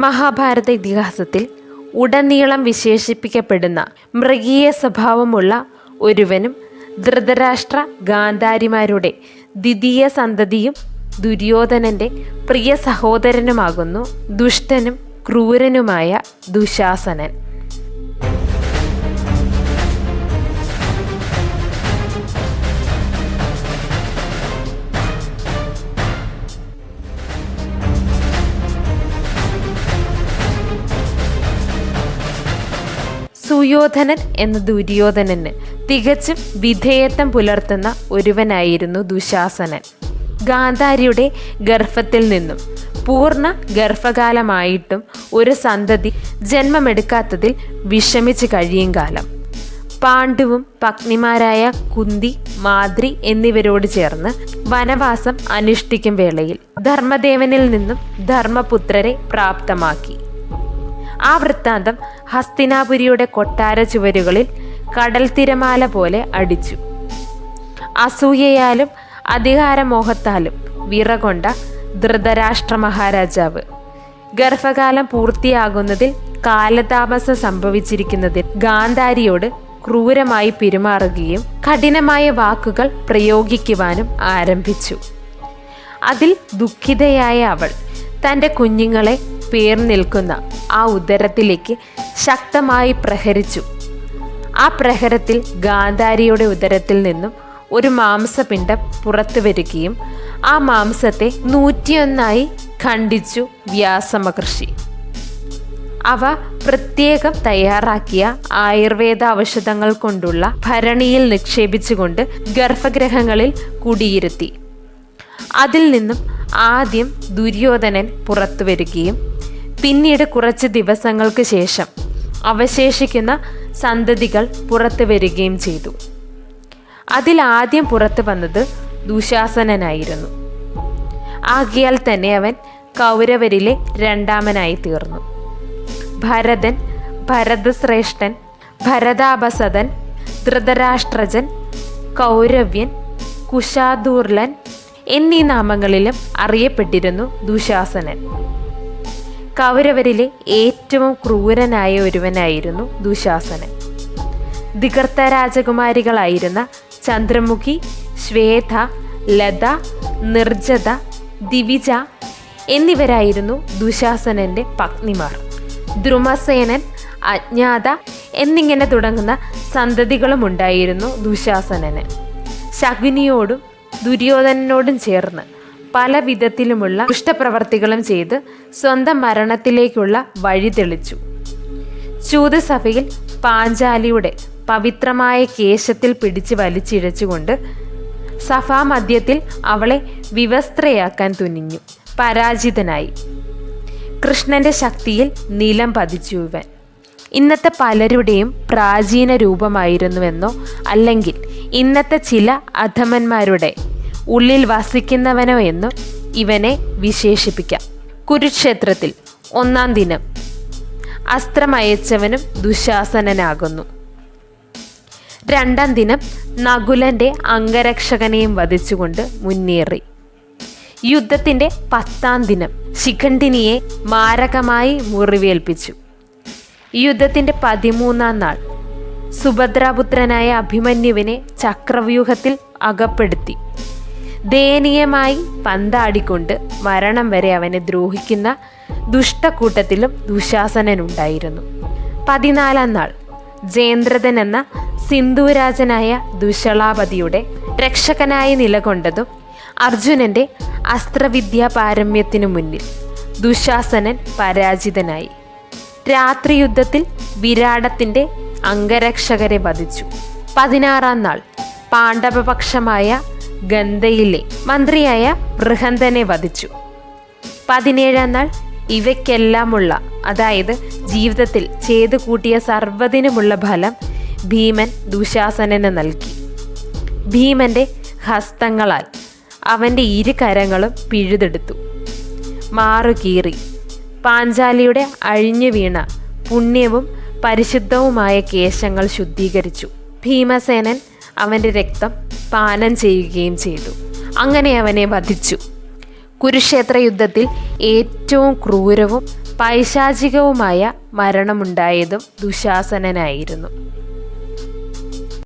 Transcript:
മഹാഭാരത ഇതിഹാസത്തിൽ ഉടനീളം വിശേഷിപ്പിക്കപ്പെടുന്ന മൃഗീയ സ്വഭാവമുള്ള ഒരുവനും ധൃതരാഷ്ട്ര ഗാന്ധാരിമാരുടെ ദ്വിതീയ സന്തതിയും ദുര്യോധനന്റെ പ്രിയ സഹോദരനുമാകുന്നു ദുഷ്ടനും ക്രൂരനുമായ ദുശാസനൻ. സുയോധനൻ എന്ന ദുര്യോധനന് തികച്ചും വിധേയത്വം പുലർത്തുന്ന ഒരുവനായിരുന്നു ദുശാസനൻ. ഗാന്ധാരിയുടെ ഗർഭത്തിൽ നിന്നും പൂർണ ഗർഭകാലമായിട്ടും ഒരു സന്തതി ജന്മമെടുക്കാത്തതിൽ വിഷമിച്ച് കഴിയും കാലം. പാണ്ഡുവും പത്നിമാരായ കുന്തി മാദ്രി എന്നിവരോട് ചേർന്ന് വനവാസം അനുഷ്ഠിക്കും വേളയിൽ ധർമ്മദേവനിൽ നിന്നും ധർമ്മപുത്രരെ പ്രാപ്തമാക്കി. ആ വൃത്താന്തം ഹസ്തിനാപുരിയുടെ കൊട്ടാര ചുവരുകളിൽ കടൽ തിരമാല പോലെ അടിച്ചു. അസൂയയാലും അധികാരമോഹത്താലും വിറകൊണ്ട ധൃതരാഷ്ട്ര മഹാരാജാവ് ഗർഭകാലം പൂർത്തിയാകുന്നതിൽ കാലതാമസം സംഭവിച്ചിരിക്കുന്നതിൽ ഗാന്ധാരിയോട് ക്രൂരമായി പെരുമാറുകയും കഠിനമായ വാക്കുകൾ പ്രയോഗിക്കുവാനും ആരംഭിച്ചു. അതിൽ ദുഃഖിതയായ അവൾ തന്റെ കുഞ്ഞുങ്ങളെ പേർ നിൽക്കുന്ന ആ ഉദരത്തിലേക്ക് ശക്തമായി പ്രഹരിച്ചു. ആ പ്രഹരത്തിൽ ഗാന്ധാരിയുടെ ഉദരത്തിൽ നിന്നും ഒരു മാംസപിണ്ഡം പുറത്തു വരികയും ആ മാംസത്തെ നൂറ്റിയൊന്നായി ഖണ്ഡിച്ചു വ്യാസമഹർഷി. അവ പ്രത്യേകം തയ്യാറാക്കിയ ആയുർവേദ ഔഷധങ്ങൾ കൊണ്ടുള്ള ഭരണിയിൽ നിക്ഷേപിച്ചുകൊണ്ട് ഗർഭഗ്രഹങ്ങളിൽ കുടിയിരുത്തി. അതിൽ നിന്നും ആദ്യം ദുര്യോധനൻ പുറത്തു വരികയും പിന്നീട് കുറച്ച് ദിവസങ്ങൾക്ക് ശേഷം അവശേഷിക്കുന്ന സന്തതികൾ പുറത്തു വരികയും ചെയ്തു. അതിൽ ആദ്യം പുറത്തു വന്നത് ദുശാസനനായിരുന്നു. ആകിയാൽ തന്നെ അവൻ കൗരവരിലെ രണ്ടാമനായി തീർന്നു. ഭരതൻ ഭരതശ്രേഷ്ഠൻ ഭരതാപസദൻ ധൃതരാഷ്ട്രജൻ കൗരവ്യൻ കുശാദൂർലൻ എന്നീ നാമങ്ങളിലും അറിയപ്പെട്ടിരുന്നു ദുശാസനൻ. കൗരവരിലെ ഏറ്റവും ക്രൂരനായ ഒരുവനായിരുന്നു ദുശാസനൻ. ദിഗർത്ത രാജകുമാരികളായിരുന്ന ചന്ദ്രമുഖി ശ്വേത ലത നിർജത ദിവിജ എന്നിവരായിരുന്നു ദുശാസനന്റെ പത്നിമാർ. ദ്രുമസേനൻ അജ്ഞാത എന്നിങ്ങനെ തുടങ്ങുന്ന സന്തതികളുമുണ്ടായിരുന്നു ദുശാസനന്. ശകുനിയോടും ദുര്യോധനനോടും ചേർന്ന് പല വിധത്തിലുമുള്ള ദുഷ്ടപ്രവർത്തികളും ചെയ്ത് സ്വന്തം മരണത്തിലേക്കുള്ള വഴി തെളിച്ചു. ചൂതസഭയിൽ പാഞ്ചാലിയുടെ പവിത്രമായ കേശത്തിൽ പിടിച്ച് വലിച്ചിഴച്ചുകൊണ്ട് സഭാമധ്യത്തിൽ അവളെ വിവസ്ത്രയാക്കാൻ തുനിഞ്ഞു. പരാജിതനായി. കൃഷ്ണന്റെ ശക്തിയിൽ നിലം പതിച്ചു ഇവൻ. ഇന്നത്തെ പലരുടെയും പ്രാചീന രൂപമായിരുന്നുവെന്നോ അല്ലെങ്കിൽ ഇന്നത്തെ ചില അധമന്മാരുടെ ഉള്ളിൽ വസിക്കുന്നവനോ എന്നും ഇവനെ വിശേഷിപ്പിക്കാം. കുരുക്ഷേത്രത്തിൽ ഒന്നാം ദിനം. അസ്ത്രമയച്ചവനും ദുശാസനനാകുന്നു. രണ്ടാം ദിനം നകുലന്റെ അംഗരക്ഷകനെയും വധിച്ചുകൊണ്ട് മുന്നേറി. യുദ്ധത്തിന്റെ പത്താം ദിനം ശിഖണ്ഡിനിയെ മാരകമായി മുറിവേൽപ്പിച്ചു. യുദ്ധത്തിന്റെ പതിമൂന്നാം നാൾ സുഭദ്രാപുത്രനായ അഭിമന്യുവിനെ ചക്രവ്യൂഹത്തിൽ അകപ്പെടുത്തി. ദയനീയമായി പന്താടിക്കൊണ്ട് മരണം വരെ അവനെ ദ്രോഹിക്കുന്ന ദുഷ്ടക്കൂട്ടത്തിലും ദുശാസനനുണ്ടായിരുന്നു. പതിനാലാം നാൾ ജയേന്ദ്രതൻ എന്ന സിന്ധുരാജനായ ദുശളാപതിയുടെ രക്ഷകനായി നിലകൊണ്ടതും അർജുനന്റെ അസ്ത്രവിദ്യാ പാരമ്യത്തിനു മുന്നിൽ ദുശാസനൻ പരാജിതനായി. രാത്രി യുദ്ധത്തിൽ വിരാടത്തിന്റെ അംഗരക്ഷകരെ വധിച്ചു. പതിനാറാം നാൾ പാണ്ഡവപക്ഷമായ ഗന്ധയിലെ മന്ത്രിയായ ബൃഹന്തനെ വധിച്ചു. പതിനേഴാം നാൾ ഇവയ്ക്കെല്ലാമുള്ള അതായത് ജീവിതത്തിൽ ചെയ്തു കൂട്ടിയ സർവതിനുമുള്ള ഫലം ഭീമൻ ദുശാസനന് നൽകി. ഭീമന്റെ ഹസ്തങ്ങളാൽ അവന്റെ ഇരു കരങ്ങളും പിഴുതെടുത്തു. മാറുകീറി. പാഞ്ചാലിയുടെ അഴിഞ്ഞു വീണ പുണ്യവും പരിശുദ്ധവുമായ കേശങ്ങൾ ശുദ്ധീകരിച്ചു. ഭീമസേനൻ അവന്റെ രക്തം പാനം ചെയ്യുകയും ചെയ്തു. അങ്ങനെ അവനെ വധിച്ചു. കുരുക്ഷേത്ര യുദ്ധത്തിൽ ഏറ്റവും ക്രൂരവും പൈശാചികവുമായ മരണമുണ്ടായതും ദുശാസനനായിരുന്നു.